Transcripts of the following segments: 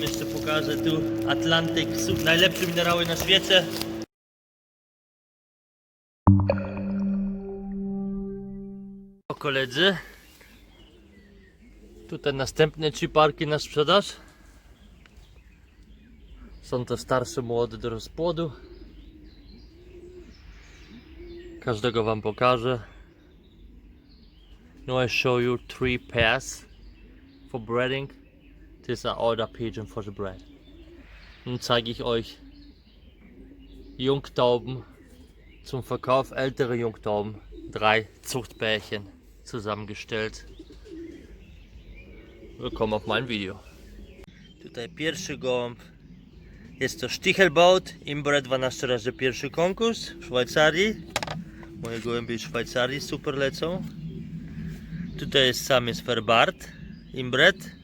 Wam jeszcze pokażę tu Atlantyk, najlepsze minerały na świecie. O koledzy, tutaj następne trzy parki na sprzedaż. Są to starsze młode do rozpłodu. Każdego Wam pokażę. Now I show you three pairs for breeding. These are older pigeon for the bread. Nun zeige ich euch Jungtauben zum Verkauf, ältere Jungtauben, drei Zuchtpärchen zusammengestellt. Willkommen auf mein Video. Tutaj pierwszy gołąb. Jest to Stichelbaut, Imbred 12 razy pierwszy konkurs w Szwajcarii. Moje gołębie z Szwajcarii super lecą. Tutaj jest samiec Ferbart, Imbred.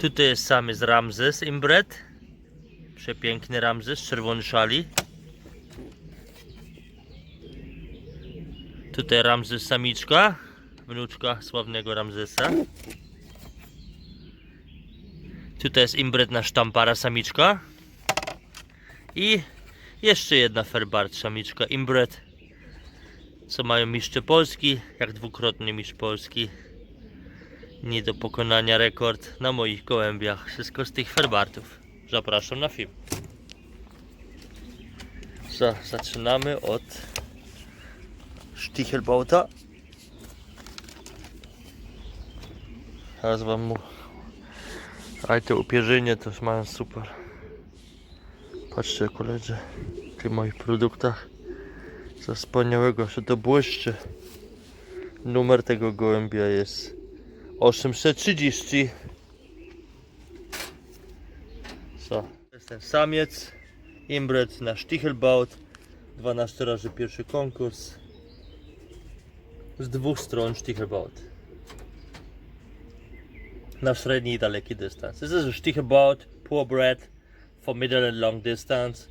Tutaj jest samiec Ramzes, Imbred. Przepiękny Ramzes, czerwony szali. Tutaj Ramzes samiczka, wnuczka sławnego Ramzesa. Tutaj jest Imbred na sztampara samiczka. I jeszcze jedna Ferbart samiczka, Imbred co mają mistrze Polski, jak dwukrotny mistrz Polski. Nie do pokonania rekord na moich gołębiach. Wszystko z tych ferbartów. Zapraszam na film. Za, zaczynamy od Stichelbauta. Teraz wam mu... Ale te upierzynie też mają super. Patrzcie koledzy, w tych moich produktach co wspaniałego, że to błyszczy. Numer tego gołębia jest 830. Co? To jest ten samiec. Imbred na Stichelbaut. 12 razy pierwszy konkurs. Z dwóch stron Stichelbaut. Na średni i daleki dystans. This is a Stichelbaut, purebred for middle and long distance.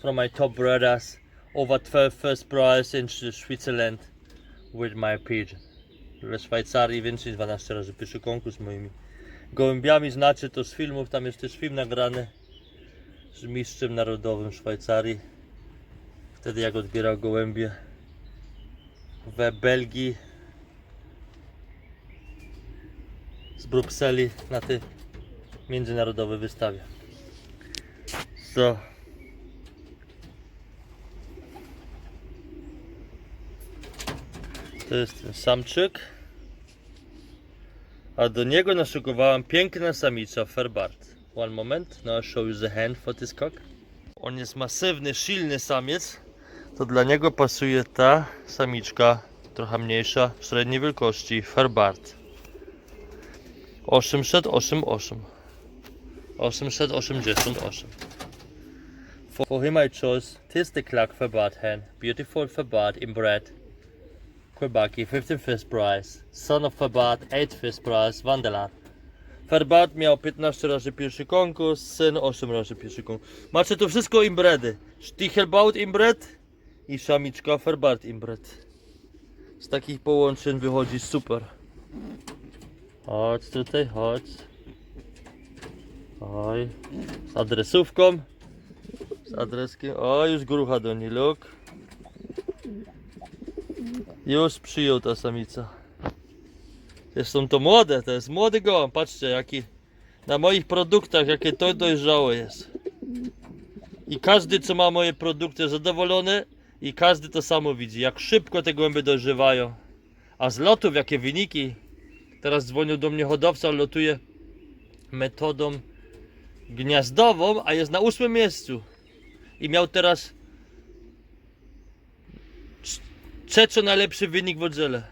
From my top brothers over 12 first prize in Switzerland with my pigeon. We Szwajcarii więcej niż 12 razy pierwszy konkurs moimi gołębiami. Znacie to z filmów, tam jest też film nagrany z mistrzem narodowym Szwajcarii. Wtedy jak odbierał gołębie w Belgii z Brukseli na tej międzynarodowej wystawie. So. To jest ten samczyk. A do niego naszykowałem piękna samica Ferbart. One moment, now I'll show you the hand for this cock. On jest masywny, silny samiec. To dla niego pasuje ta samiczka, trochę mniejsza, średniej wielkości, Ferbart. 888. 888. For, for him I chose this the Clark Ferbart hen. Beautiful Ferbart inbred. Quebaki, 15th first prize. Son of Ferbat, 8th first prize. Wandelar. Ferbat miał 15 razy pierwszy konkurs, syn 8 razy pierwszy konkurs. Macie tu wszystko imbredy. Stichelbaut imbred i szamiczka Ferbat imbred. Z takich połączeń wychodzi super. Chodź tutaj, chodź. Oj. Z adresówką. Z adreskiem. O, już grucha do niej, look. Już przyjął ta samica. Zresztą to młode, to jest młody gołąb. Patrzcie jaki na moich produktach jakie to dojrzałe jest. I każdy co ma moje produkty zadowolony i każdy to samo widzi. Jak szybko te gołębie dojrzewają. A z lotów jakie wyniki. Teraz dzwonił do mnie hodowca, lotuje metodą gniazdową, a jest na ósmym miejscu. I miał teraz trzeci najlepszy wynik w oddziale.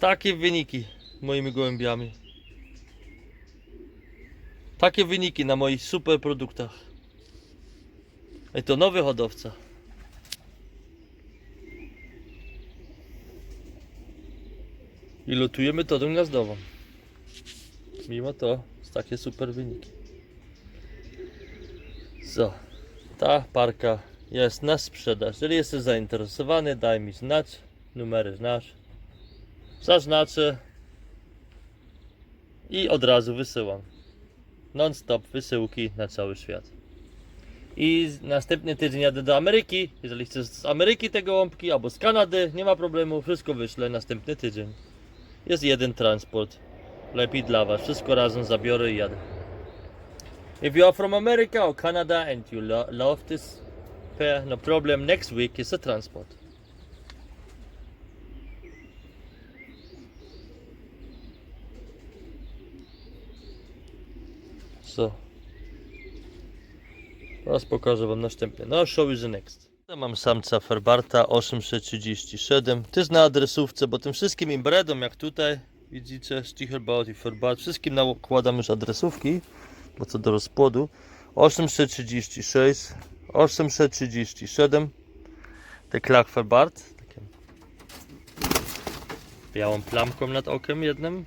Takie wyniki moimi gołębiami. Takie wyniki na moich super produktach. I to nowy hodowca. I lotujemy metodą gniazdową. Mimo to takie super wyniki. Co? Ta parka jest na sprzedaż. Jeżeli jesteś zainteresowany, daj mi znać. Numery znasz. Zaznaczę. i od razu wysyłam. Non-stop wysyłki na cały świat. I następny tydzień jadę do Ameryki. Jeżeli chcesz z Ameryki te gołąbki albo z Kanady, nie ma problemu, wszystko wyślę następny tydzień. Jest jeden transport. Lepiej dla Was. Wszystko razem zabiorę i jadę. If you are from America or Canada and you lo love this no problem. Next week is a transport. So. Teraz pokażę Wam następny. No, show you the next. Mam samca Ferbarta 837. To jest na adresówce, bo tym wszystkim imbredom, jak tutaj widzicie, Stichelbaut i Ferbart, wszystkim nakładam już adresówki, bo co do rozpłodu. 836, 837, te Ferbart, takie białą plamką nad okiem jednym.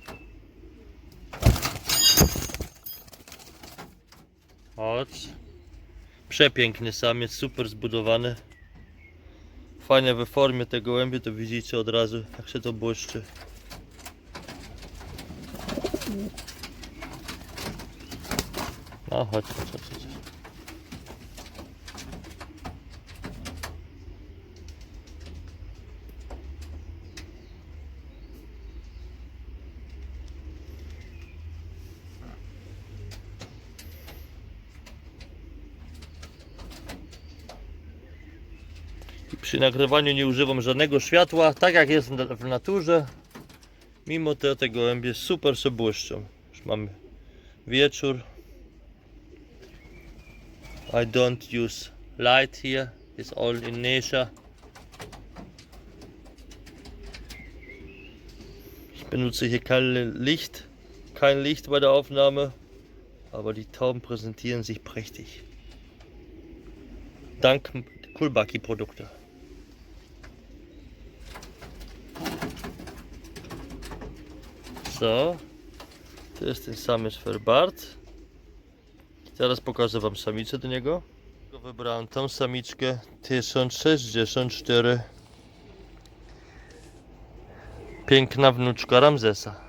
Chodź. Przepiękny samiec, super zbudowany. Fajne we formie te gołębie, to widzicie od razu jak się to błyszczy. No chodź, chodź, chodź. chodź. Przy nagrywaniu nie używam żadnego światła, tak jak jest w naturze. Mimo to te gołębie super się błyszczą. Już mamy wieczór. I don't use light here. It's all in nature. Ich benutze hier kein Licht, kein Licht bei der Aufnahme, aber die Tauben präsentieren sich prächtig. Dank Kulbaki Co? To jest ten samiec Ferbart. Teraz pokażę wam samicę do niego. Wybrałem tą samiczkę 1064. Piękna wnuczka Ramzesa.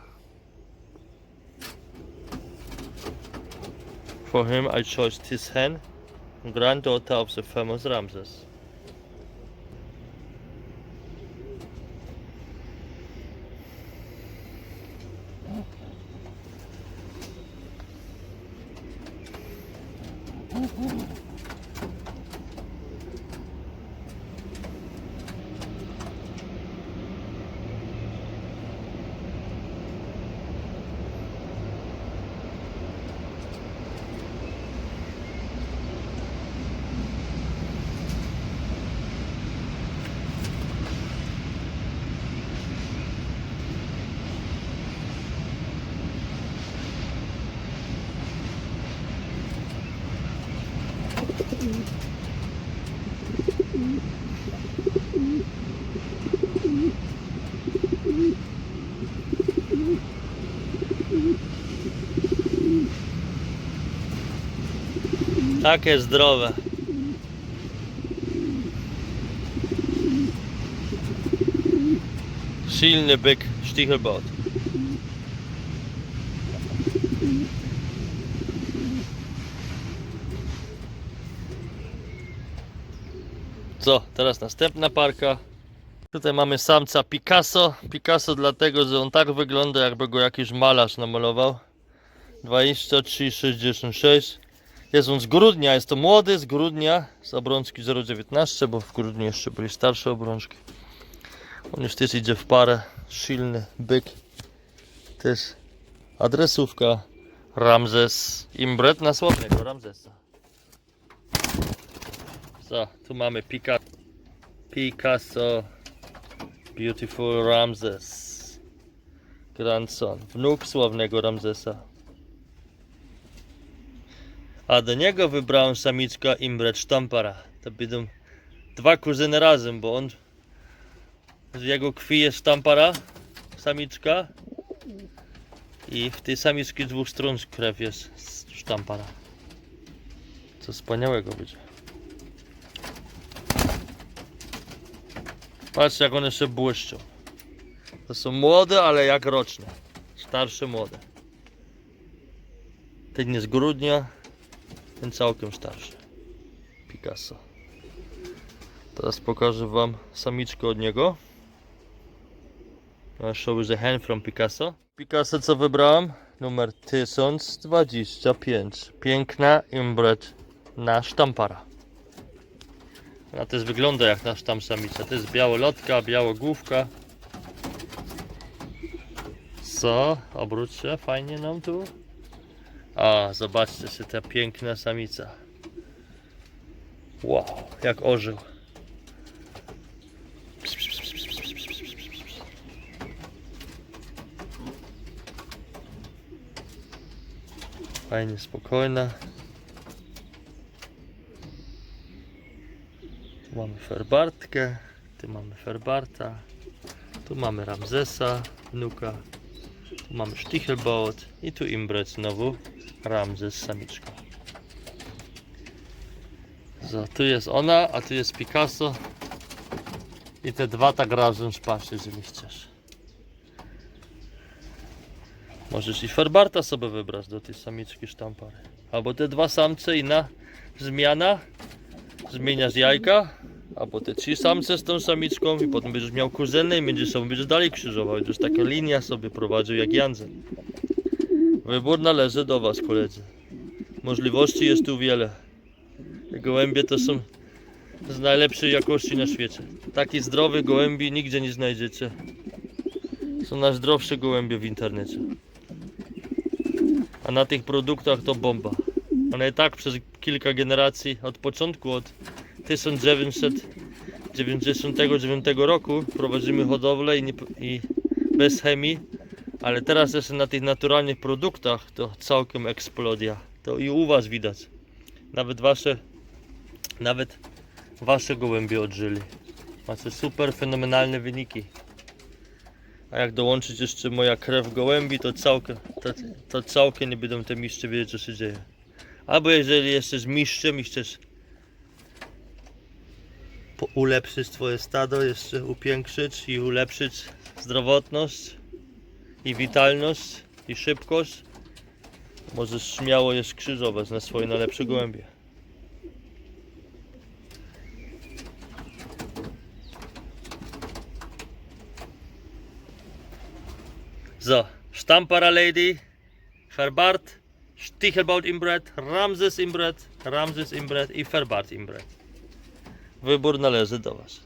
For him I chose this hen, granddaughter of the famous Ramses. Takie zdrowe. Silny byk Stichelbot. Co, teraz następna parka. Tutaj mamy samca Picasso. Picasso dlatego, że on tak wygląda jakby go jakiś malarz namalował. 23,66 jest on z grudnia, jest to młody z grudnia, z obrączki 0,19, bo w grudniu jeszcze byli starsze obrączki. On już też idzie w parę, silny byk. Też adresówka Ramzes, imbret na sławnego Ramzesa. Co, tu mamy Pica Picasso, Beautiful Ramzes, grandson, wnuk sławnego Ramzesa. A do niego wybrałem samiczka Imbret Sztampara. To będą dwa kuzyny razem, bo on z jego krwi jest Sztampara, samiczka. I w tej samiczki z dwóch stron krew jest Sztampara. Co wspaniałego będzie. Patrzcie jak one się błyszczą. To są młode, ale jak roczne. Starsze młode. Jest z grudnia, ten całkiem starszy. Picasso. Teraz pokażę wam samiczkę od niego. I'll show the hand from Picasso. Picasso co wybrałem? Numer 1025. Piękna inbred na sztampara. Ona też wygląda jak nasz tam samica. To jest białolotka, białogłówka. Co? Obróć się, fajnie nam tu. A, zobaczcie się, ta piękna samica. Wow, jak ożył. Fajnie, spokojna. Tu mamy Ferbartkę, tu mamy Ferbarta, tu mamy Ramzesa, wnuka, tu mamy Stichelbaut i tu Imbret znowu, Ramzes samiczka. So, tu jest ona, a tu jest Picasso i te dwa tak razem szpasz, jeżeli chcesz. Możesz i Ferbarta sobie wybrać do tej samiczki sztampary. Albo te dwa samce i na zmiana zmieniasz jajka, albo te trzy samce z tą samiczką i potem będziesz miał kuzynę i będziesz sobie będziesz dalej krzyżował. Będziesz taka linia sobie prowadził jak Jansen. Wybór należy do Was koledzy. Możliwości jest tu wiele. Gołębie to są z najlepszej jakości na świecie. Taki zdrowy gołębi nigdzie nie znajdziecie. Są najzdrowsze gołębie w internecie. A na tych produktach to bomba. One i tak przez kilka generacji, od początku, od 1999 roku prowadzimy hodowlę i, nie, i bez chemii, ale teraz jeszcze na tych naturalnych produktach to całkiem eksplodia. To i u Was widać. Nawet Wasze, nawet Wasze gołębie odżyli. Macie super fenomenalne wyniki. A jak dołączyć jeszcze moja krew gołębi, to całkiem, to, to całkiem nie będą te mistrze wiedzieć co się dzieje. Albo jeżeli jesteś mistrzem i chcesz ulepszyć twoje stado, jeszcze upiększyć i ulepszyć zdrowotność i witalność i szybkość, możesz śmiało je skrzyżować na swoje najlepsze gołębie. So, Stampara Lady, Verbart, Stichelbaut Imbret, Ramses Imbret, Ramses Imbret i Verbart Imbret. Wybór należy do Was.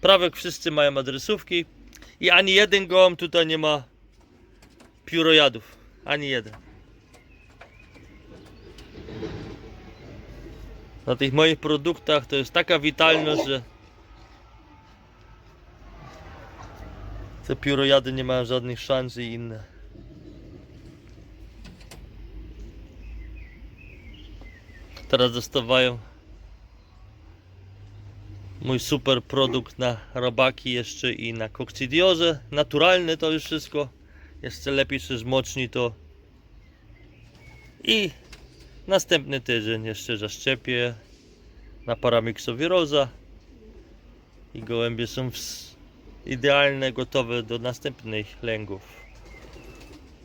Prawie wszyscy mają adresówki i ani jeden gołąb tutaj nie ma piórojadów. Ani jeden. Na tych moich produktach to jest taka witalność, że te piórojady nie mają żadnych szans i inne. Teraz dostawają mój super produkt na robaki jeszcze i na kokcydiozę. Naturalne to już wszystko. Jeszcze lepiej się wzmocni to. I następny tydzień jeszcze zaszczepię na paramiksowiroza. I gołębie są idealne, gotowe do następnych lęgów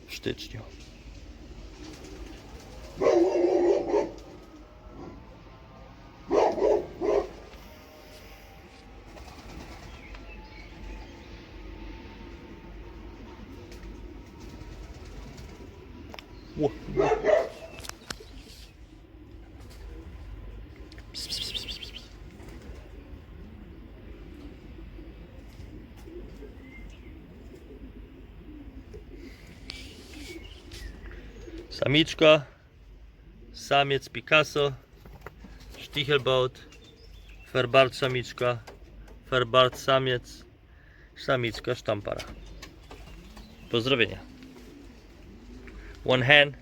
w styczniu. Samiczka, samiec Picasso, Stichelbaut, Ferbart samiczka, Ferbart samiec, samiczka sztampara. Pozdrowienia. One hen,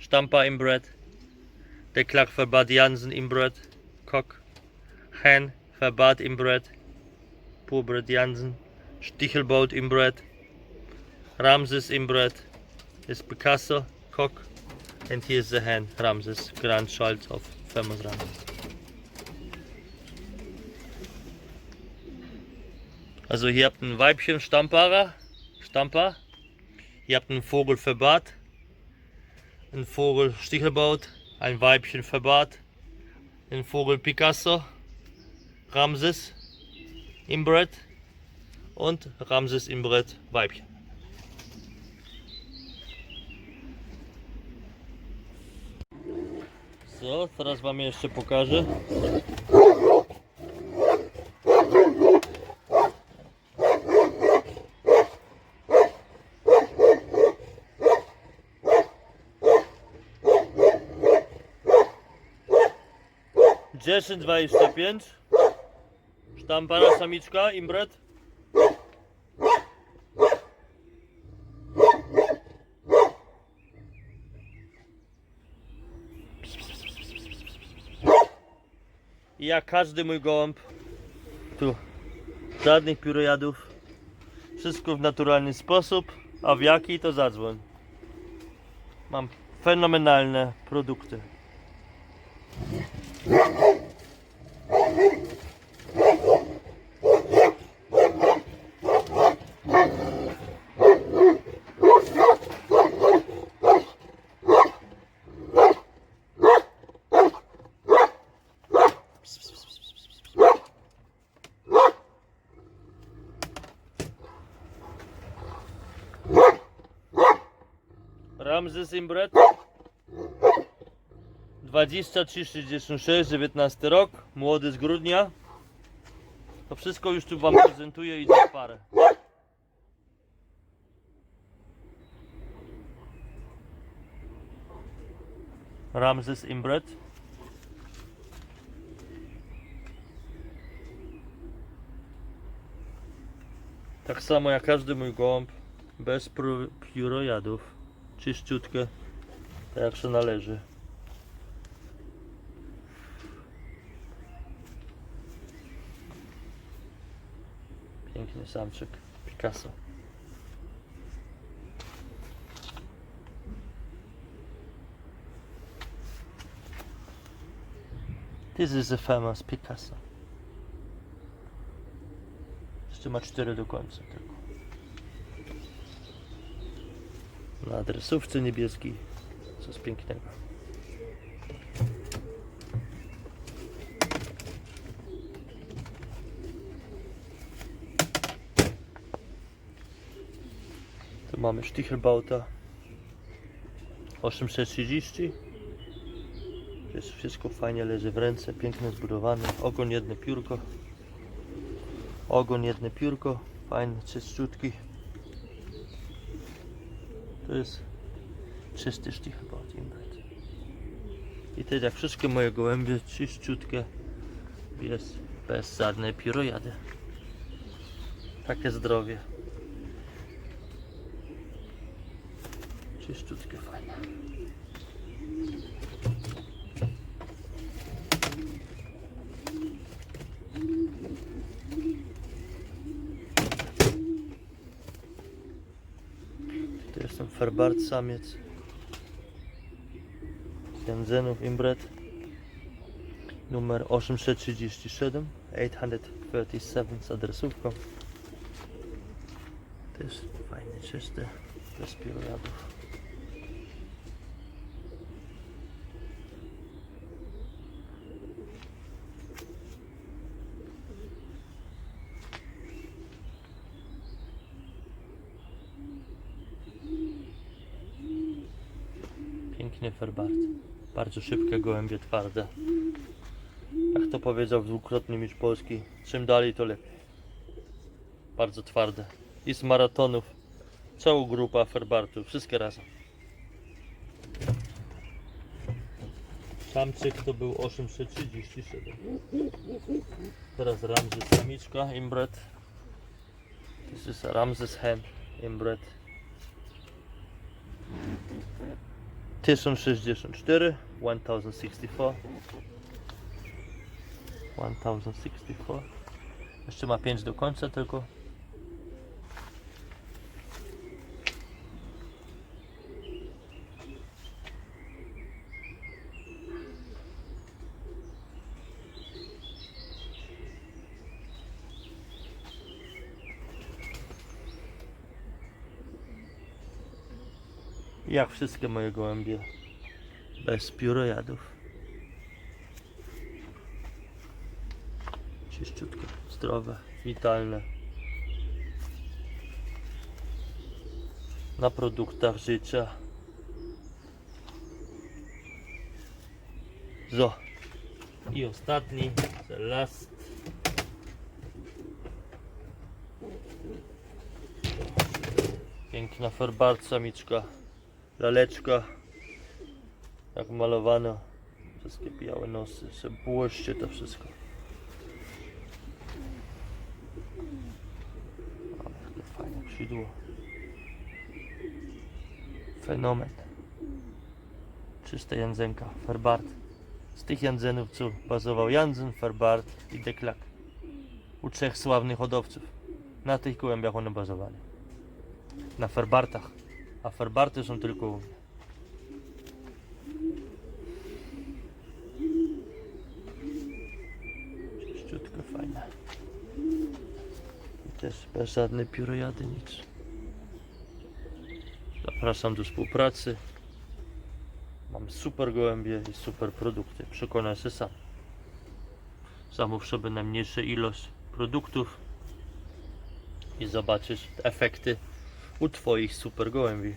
Stamper inbred, Declark Verbad Jansen inbred, Cock, Hen, Verbad inbred, Purebred Jansen, Stichelbaut inbred, Ramses inbred, is Picasso, Cock, and here's the hen, Ramses, grandchild of famous Ramses. Also hier habt ein Weibchen Stamparer, Stamper, hier habt einen Vogel Verbat, ein Vogel Stichelbaut, ein Weibchen Verbat, ein Vogel Picasso, Ramses Inbred und Ramses Inbred Weibchen. Co, teraz wam jeszcze pokażę. Dziesięć dwadzieścia pięć. Sztampara samiczka, imbret. Jak każdy mój gołąb, tu żadnych piórojadów, wszystko w naturalny sposób, a w jaki to zadzwoń. Mam fenomenalne produkty. Ramzes Imbret 2366 19 rok, młody z grudnia. To wszystko już tu wam prezentuję i w parę. Ramzes Imbret. Tak samo jak każdy mój gołąb, bez piórojadów, czyściutkie, tak jak się należy. Piękny samczyk, Picasso. This is a famous Picasso. Jeszcze ma cztery do końca tylko. Na adresówce niebieskiej. Coś pięknego. Tu mamy Stichelbauta 830 jest wszystko fajnie leży w ręce, pięknie zbudowane. Ogon jedno piórko. Ogon jedno piórko, fajny, czyściutki. To jest czysty Stichelbaut Imbret. I tak jak wszystkie moje gołębie, czyściutkie, jest bez żadnej piórojady. Takie zdrowie. Czyściutkie, fajne. To Ferbart samiec. Jensenów Imbret. Numer 837. 837 z adresówką. Jest fajny, czysty, bez piórojadów. Pięknie Ferbart. Bardzo szybkie gołębie twarde. Jak to powiedział dwukrotny mistrz Polski, czym dalej to lepiej. Bardzo twarde. I z maratonów. Cała grupa Ferbartu, wszystkie razem. Samczyk to był 837. Teraz Ramzes samiczka, imbret. This is Ramzes hen, imbret. 1064, 1064. 1064. Jeszcze ma 5 do końca tylko. Jak wszystkie moje gołębie Bez piórojadów. Czyściutko, zdrowe, witalne. Na produktach życia. So. I ostatni, the last. Piękna farbarca miczka, laleczka, jak malowano, wszystkie białe nosy, se błyszczy to wszystko. Ale jakie fajne krzydło. Fenomen. Czysta jędzenka, Farbart. Z tych jędzenów, co bazował Jansen, Farbart i Deklak. U trzech sławnych hodowców. Na tych gołębiach one bazowali. Na Farbartach. A są tylko. Czyściutko, fajne. I też bez żadnej piórojady, nic. Zapraszam do współpracy. Mam super gołębie i super produkty. Przekonaj się sam. Zamów sobie najmniejszą ilość produktów i zobaczysz efekty u Twoich super gołębi.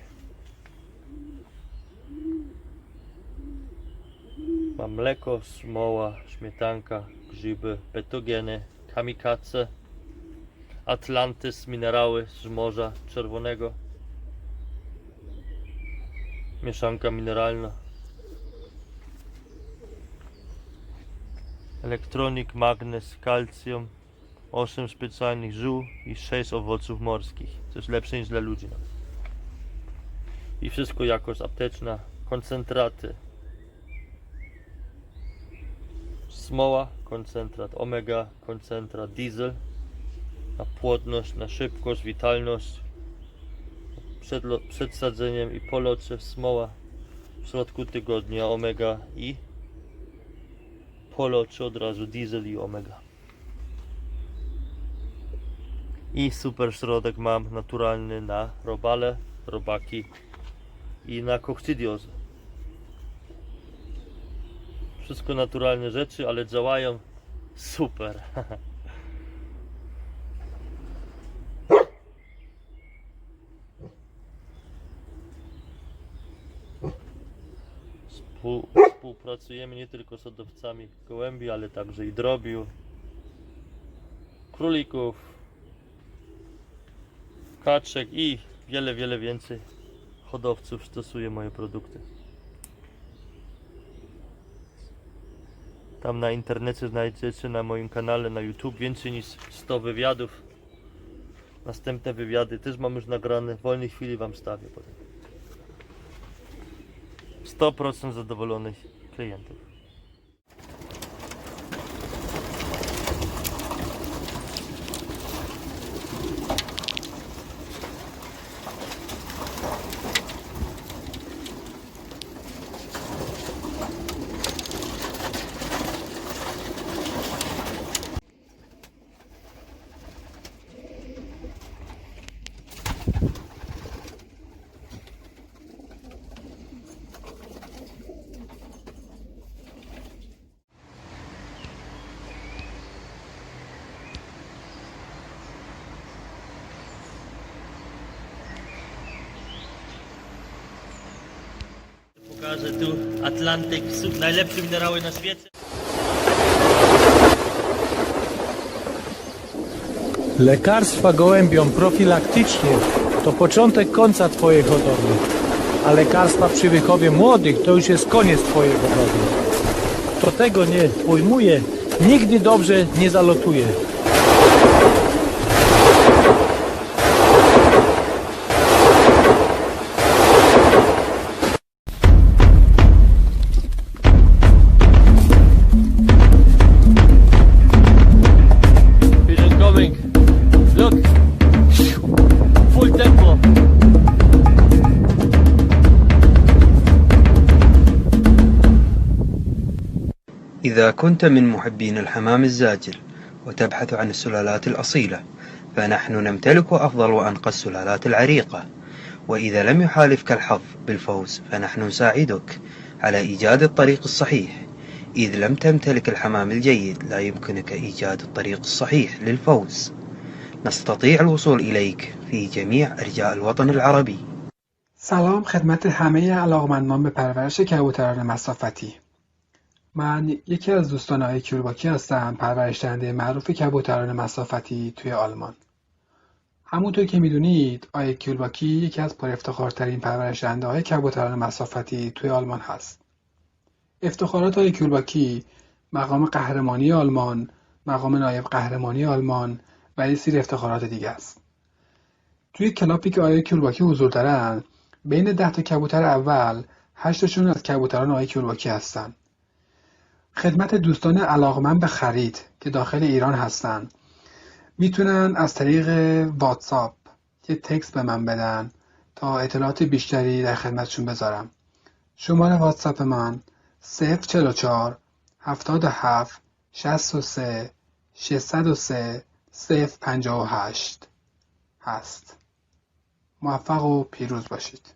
Mam mleko, smoła, śmietanka, grzyby, petogeny, kamikace, Atlantis, minerały z Morza Czerwonego, mieszanka mineralna, elektronik, magnez, kalcjum, 8 specjalnych ziół i 6 owoców morskich. To jest lepsze niż dla ludzi. nawet. I wszystko jakość apteczna, koncentraty. Smoła, koncentrat omega, koncentrat diesel. Na płodność, na szybkość, witalność. Przed, przed sadzeniem i po locie smoła. W środku tygodnia omega i po locie od razu diesel i omega. I super środek mam naturalny na robale, robaki i na kokcydiozę. Wszystko naturalne rzeczy, ale działają super. Współ, współpracujemy nie tylko z hodowcami gołębi, ale także i drobiu, królików, kaczek i wiele, wiele więcej hodowców stosuje moje produkty. Tam na internecie znajdziecie na moim kanale na YouTube więcej niż 100 wywiadów. Następne wywiady też mam już nagrane. W wolnej chwili Wam stawię potem. 100% zadowolonych klientów. Pokażę tu Atlantyk, najlepsze minerały na świecie. Lekarstwa gołębiom profilaktycznie to początek końca Twojej hodowli, a lekarstwa przy wychowie młodych to już jest koniec Twojej hodowli. Kto tego nie pojmuje, nigdy dobrze nie zalotuje. إذا كنت من محبين الحمام الزاجل وتبحث عن السلالات الأصيلة فنحن نمتلك أفضل وأنقى السلالات العريقة. وإذا لم يحالفك الحظ بالفوز فنحن نساعدك على إيجاد الطريق الصحيح. إذ لم تمتلك الحمام الجيد لا يمكنك إيجاد الطريق الصحيح للفوز. نستطيع الوصول إليك في جميع أرجاء الوطن العربي. سلام خدمت همه علاقمندان به پرورش کبوتران مسافتی من یکی از دوستان آقای کیورباکی هستم پرورش دهنده معروف کبوتران مسافتی توی آلمان. همونطور که می‌دونید آقای کیورباکی یکی از پر افتخارترین پرورش های کبوتران مسافتی توی آلمان هست. افتخارات آقای کیورباکی مقام قهرمانی آلمان مقام نایب قهرمانی آلمان و یه سری افتخارات دیگه است. توی کلاپی که آقای کیورباکی حضور دارن بین ده تا کبوتر اول هشتشون از کبوتران آقای کیورباکی هستن. خدمت دوستان علاقمند به خرید که داخل ایران هستن. می‌تونن از طریق واتساپ یه تکست به من بدن تا اطلاعات بیشتری در خدمتشون بذارم. شماره واتساپ من 044 77 63 603 058 هست. موفق و پیروز باشید.